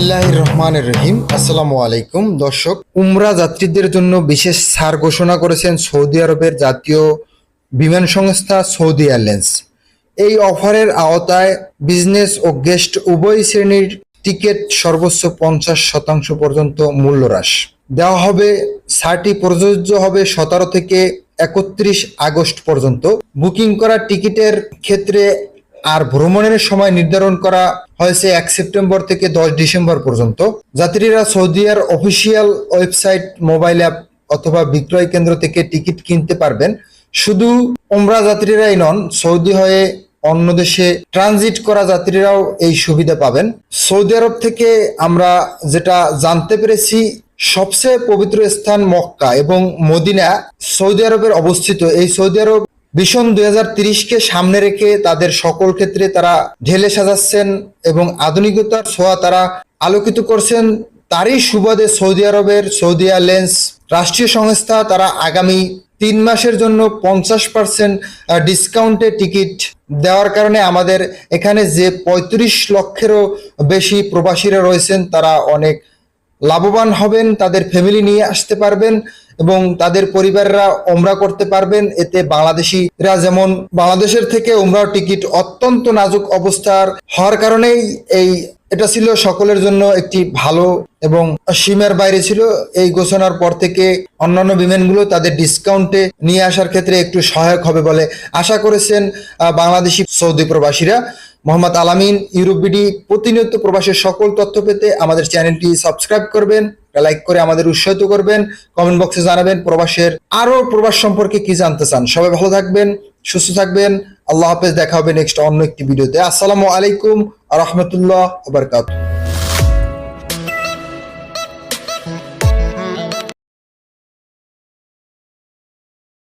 বিসমিল্লাহ রহমান রহিম। আসসালামু আলাইকুম। দর্শক, উমরা যাত্রীদের জন্য বিশেষ ছাড় ঘোষণা করেছেন সৌদি আরবের জাতীয় বিমান সংস্থা সৌদি এয়ারলাইন্স। এই অফারের আওতায় বিজনেস ও গেস্ট উভয় শ্রেণির টিকিট সর্বোচ্চ পঞ্চাশ শতাংশ পর্যন্ত মূল্য হ্রাস দেওয়া হবে ছাড়টি প্রযোজ্য হবে সতেরো থেকে একত্রিশ আগস্ট পর্যন্ত। বুকিং করা টিকিটের ক্ষেত্রে আর ভ্রমণের সময় নির্ধারণ করা হয়েছে এক সেপ্টেম্বর থেকে দশ ডিসেম্বর পর্যন্ত। যাত্রীরা সৌদিয়ার অফিসিয়াল ওয়েবসাইট, মোবাইল অ্যাপ অথবা বিক্রয় কেন্দ্র থেকে টিকিট কিনতে পারবেন। শুধু ওমরা যাত্রীরাই নন, সৌদি হয়ে অন্য দেশে ট্রানজিট করা যাত্রীরাও এই সুবিধা পাবেন। সৌদি আরব থেকে আমরা যেটা জানতে পেরেছি, সবচেয়ে পবিত্র স্থান মক্কা এবং মদিনা সৌদি আরবের অবস্থিত। এই সৌদি আরব ভীষণ দুই কে সামনে রেখে তাদের সকল ক্ষেত্রে তারা ঢেলে সাজাচ্ছেন এবং আধুনিকতার ছোঁয়া তারা আলোকিত করছেন। তারই সুবাদে সৌদি আরবের সৌদি এয়ারলাইন্স রাষ্ট্রীয় সংস্থা তারা আগামী তিন মাসের জন্য পঞ্চাশ পার্সেন্ট ডিসকাউন্টে টিকিট দেওয়ার কারণে আমাদের এখানে যে পঁয়ত্রিশ লক্ষেরও বেশি প্রবাসীরা রয়েছেন, তারা অনেক লাভবান হবেন, তাদের ফ্যামিলি নিয়ে আসতে পারবেন এবং তাদের পরিবাররা ওমরা করতে পারবেন। এতে বাংলাদেশিরা যেমন বাংলাদেশের থেকে ওমরাও টিকিট অত্যন্ত নাজুক অবস্থার হওয়ার কারণেই এই, এটা ছিল সকলের জন্য একটি ভালো এবং সীমার বাইরে ছিল। এই ঘোষণার পর থেকে অন্যান্য বিমানগুলো তাদের ডিসকাউন্টে নিয়ে আসার ক্ষেত্রে একটু সহায়ক হবে বলে আশা করেছেন বাংলাদেশি সৌদি প্রবাসীরা। মোহাম্মদ আলামিন, ইউরোপ বিডি প্রতিনিয়ত প্রবাসের সকল তথ্য পেতে আমাদের চ্যানেলটি সাবস্ক্রাইব করবেন লাইক করে আমাদের উৎসাহিত করবেন, কমেন্ট বক্সে জানাবেন প্রবাসের আরও প্রবাস সম্পর্কে কি জানতে চান। সবাই ভালো থাকবেন, সুস্থ থাকবেন। আল্লাহ হাফেজ, দেখা হবে নেক্সট অন্য একটি ভিডিওতে। আসসালামু আলাইকুম রহমতুল্লাহ বারকাতুহ